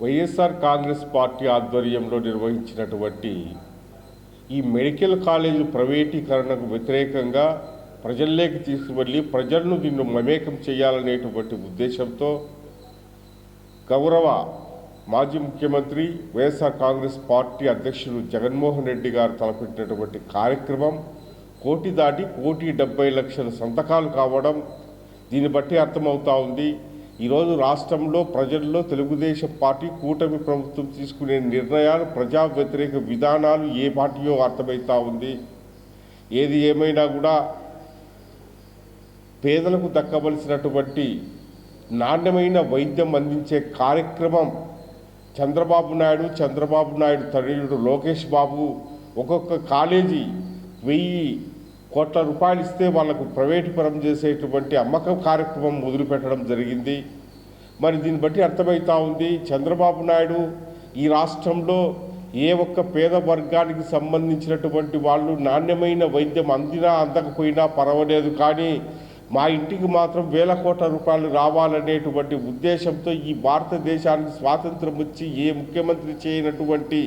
YSR Congress party ఆధ్వర్యంలో నిర్వహించినటువంటి ఈ మెడికల్ కాలేజీ ప్రైవేటీకరణకు వ్యతిరేకంగా ప్రజల్లోకి తీసుకువెళ్ళి ప్రజలను దీన్ని మమేకం చేయాలనేటువంటి ఉద్దేశంతో గౌరవ మాజీ ముఖ్యమంత్రి వైఎస్ఆర్ కాంగ్రెస్ పార్టీ అధ్యక్షుడు జగన్మోహన్ రెడ్డి గారు తలపెట్టినటువంటి కార్యక్రమం కోటి దాటి కోటి డెబ్బై లక్షల సంతకాలు కావడం దీన్ని బట్టి అర్థమవుతా ఉంది. ఈరోజు రాష్ట్రంలో ప్రజల్లో తెలుగుదేశం పార్టీ కూటమి ప్రభుత్వం తీసుకునే నిర్ణయాలు ప్రజా వ్యతిరేక విధానాలు ఏ పార్టీయో అర్థమవుతా ఉంది. ఏది ఏమైనా కూడా పేదలకు దక్కవలసినటువంటి నాణ్యమైన వైద్యం అందించే కార్యక్రమం చంద్రబాబు నాయుడు చంద్రబాబు నాయుడు తనయుడు లోకేష్ బాబు ఒక్కొక్క కాలేజీ వెయ్యి కోట్ల రూపాయలు ఇస్తే వాళ్ళకు ప్రైవేటు పరం చేసేటువంటి అమ్మకం కార్యక్రమం మొదలుపెట్టడం జరిగింది. మరి దీన్ని బట్టి అర్థమవుతా ఉంది చంద్రబాబు నాయుడు ఈ రాష్ట్రంలో ఏ ఒక్క పేద వర్గానికి సంబంధించినటువంటి వాళ్ళు నాణ్యమైన వైద్యం అందినా అందకపోయినా పర్వాలేదు కానీ మా ఇంటికి మాత్రం వేల కోట్ల రూపాయలు రావాలనేటువంటి ఉద్దేశంతో ఈ భారతదేశానికి స్వాతంత్రం వచ్చి ఏ ముఖ్యమంత్రి చేయనటువంటి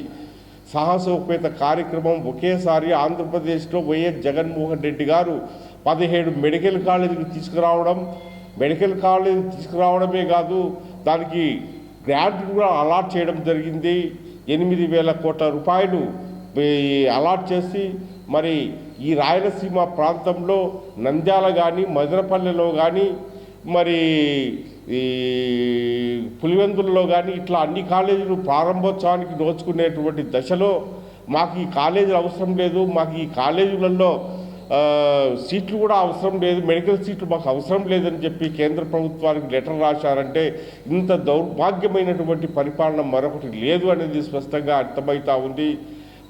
సాహసోపేత కార్యక్రమం ఒకేసారి ఆంధ్రప్రదేశ్లో వైఎస్ జగన్మోహన్ రెడ్డి గారు పదిహేడు మెడికల్ కాలేజీకి తీసుకురావడం మెడికల్ కాలేజీ తీసుకురావడమే కాదు దానికి గ్రాంట్ కూడా అలాట్ చేయడం జరిగింది. ఎనిమిది వేల కోట్ల రూపాయలు అలాట్ చేసి మరి ఈ రాయలసీమ ప్రాంతంలో నంద్యాల కానీ మదనపల్లెలో కానీ మరి ఈ పులివెందుల్లో కానీ ఇట్లా అన్ని కాలేజీలు ప్రారంభోత్సవానికి నోచుకునేటువంటి దశలో మాకు ఈ కాలేజీలు అవసరం లేదు. మాకు ఈ కాలేజీలలో సీట్లు కూడా అవసరం లేదు. మెడికల్ సీట్లు మాకు అవసరం లేదని చెప్పి కేంద్ర ప్రభుత్వానికి లెటర్ రాశారంటే ఇంత దౌర్భాగ్యమైనటువంటి పరిపాలన మరొకటి లేదు అనేది స్పష్టంగా అర్థమవుతూ ఉంది.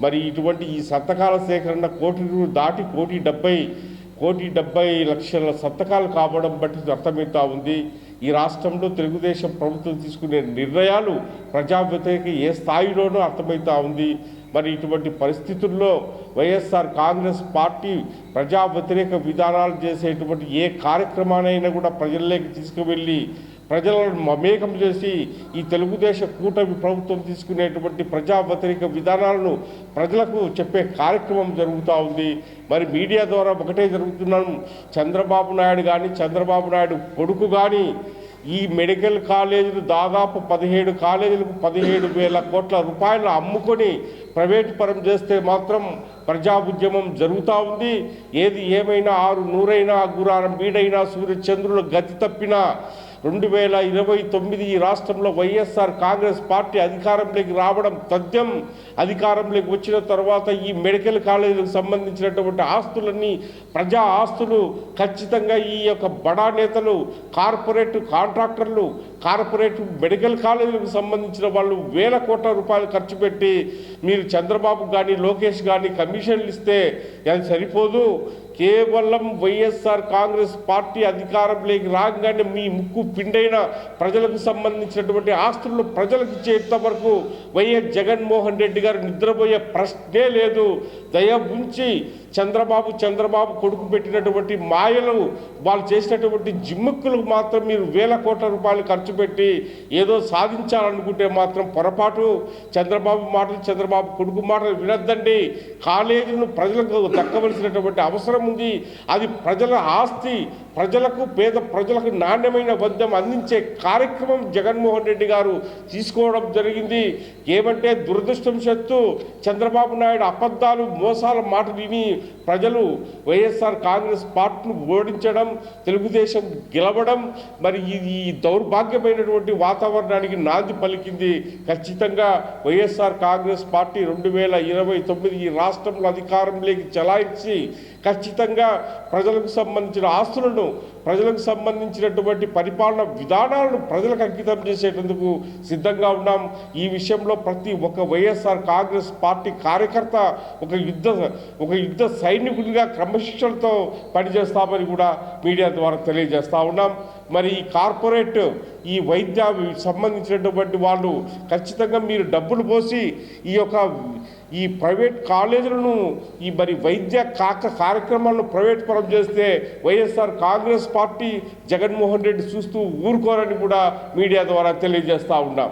మరి ఇటువంటి ఈ సంతకాల సేకరణ కోటి దాటి కోటి డెబ్బై కోటి డెబ్బై లక్షల సంతకాలు కావడం బట్టి అర్థమవుతా ఉంది. ఈ రాష్ట్రంలో తెలుగుదేశం ప్రభుత్వం తీసుకునే నిర్ణయాలు ప్రజా వ్యతిరేక ఏ స్థాయిలోనూ అర్థమవుతా ఉంది. మరి ఇటువంటి పరిస్థితుల్లో వైఎస్ఆర్ కాంగ్రెస్ పార్టీ ప్రజా వ్యతిరేక విధానాలు చేసేటువంటి ఏ కార్యక్రమానైనా కూడా ప్రజల్లోకి తీసుకువెళ్ళి ప్రజలను మమేకం చేసి ఈ తెలుగుదేశం కూటమి ప్రభుత్వం తీసుకునేటువంటి ప్రజా వ్యతిరేక విధానాలను ప్రజలకు చెప్పే కార్యక్రమం జరుగుతూ ఉంది. మరి మీడియా ద్వారా ఒకటే జరుగుతున్నాను చంద్రబాబు నాయుడు కానీ చంద్రబాబు నాయుడు కొడుకు కానీ ఈ మెడికల్ కాలేజీలు దాదాపు పదిహేడు కాలేజీలకు పదిహేడు వేల కోట్ల రూపాయలు అమ్ముకొని ప్రైవేట్ పరం చేస్తే మాత్రం ప్రజా ఉద్యమం జరుగుతూ ఉంది. ఏది ఏమైనా ఆరు నూరైనా గురారం వీడైనా సూర్యచంద్రుల గతి తప్పినా రెండు వేల ఇరవై తొమ్మిది ఈ రాష్ట్రంలో వైఎస్ఆర్ కాంగ్రెస్ పార్టీ అధికారంలోకి రావడం తథ్యం. అధికారంలోకి వచ్చిన తర్వాత ఈ మెడికల్ కాలేజీలకు సంబంధించినటువంటి ఆస్తులన్నీ ప్రజా ఆస్తులు ఖచ్చితంగా ఈ యొక్క బడా నేతలు కార్పొరేట్ కాంట్రాక్టర్లు కార్పొరేట్ మెడికల్ కాలేజీలకు సంబంధించిన వాళ్ళు వేల కోట్ల రూపాయలు ఖర్చు పెట్టి మీరు చంద్రబాబు కానీ లోకేష్ కానీ కమిషన్లు ఇస్తే అది సరిపోదు. కేవలం వైఎస్ఆర్ కాంగ్రెస్ పార్టీ అధికారంలోకి రాగానే మీ ముక్కు పిండైన ప్రజలకు సంబంధించినటువంటి ఆస్తులను ప్రజలకు ఇచ్చేంత వరకు వైఎస్ జగన్మోహన్ రెడ్డి గారు నిద్రపోయే ప్రశ్నే లేదు. దయ ఉంచి చంద్రబాబు చంద్రబాబు కొడుకు పెట్టినటువంటి మాయలు వాళ్ళు చేసినటువంటి జిమ్ముక్కులకు మాత్రం మీరు వేల కోట్ల రూపాయలు ఖర్చు పెట్టి ఏదో సాధించాలనుకుంటే మాత్రం పొరపాటు. చంద్రబాబు మాటలు చంద్రబాబు కొడుకు మాటలు వినొద్దండి. కాలేజీలను ప్రజలకు దక్కవలసినటువంటి అవసరం ఉంది. అది ప్రజల ఆస్తి ప్రజలకు పేద ప్రజలకు నాణ్యమైన వద్యం అందించే కార్యక్రమం జగన్మోహన్ రెడ్డి గారు తీసుకోవడం జరిగింది. ఏమంటే దురదృష్టం దురదృష్టంశత్తు చంద్రబాబు నాయుడు అబద్ధాలు మోసాల మాట విని ప్రజలు వైఎస్ఆర్ కాంగ్రెస్ పార్టీని ఓడించడం తెలుగుదేశం గెలవడం మరి ఇది దౌర్భాగ్యమైనటువంటి వాతావరణానికి నాంది పలికింది. ఖచ్చితంగా వైఎస్ఆర్ కాంగ్రెస్ పార్టీ రెండు వేల ఇరవై తొమ్మిది ఈ రాష్ట్రంలో అధికారంలోకి చలాయించి ఖచ్చితంగా ప్రజలకు సంబంధించిన ఆస్తులను ప్రజలకు సంబంధించినటువంటి పరిపాలన విధానాలను ప్రజలకు అంకితం చేసేటందుకు సిద్ధంగా ఉన్నాం. ఈ విషయంలో ప్రతి ఒక్క వైఎస్ఆర్ కాంగ్రెస్ పార్టీ కార్యకర్త ఒక యుద్ధ ఒక యుద్ధ సైనికుడిగా క్రమశిక్షణతో పనిచేస్తామని కూడా మీడియా ద్వారా తెలియజేస్తా ఉన్నాం. మరి ఈ కార్పొరేట్ ఈ వైద్య సంబంధించినటువంటి వాళ్ళు ఖచ్చితంగా మీరు డబ్బులు పోసి ఈ యొక్క ఈ ప్రైవేట్ కాలేజీలను ఈ మరి వైద్య కాక కార్యక్రమాలను ప్రైవేట్ పరం చేస్తే వైఎస్ఆర్ కాంగ్రెస్ పార్టీ జగన్మోహన్ రెడ్డి చూస్తూ ఊరుకోరని కూడా మీడియా ద్వారా తెలియజేస్తా ఉన్నాం.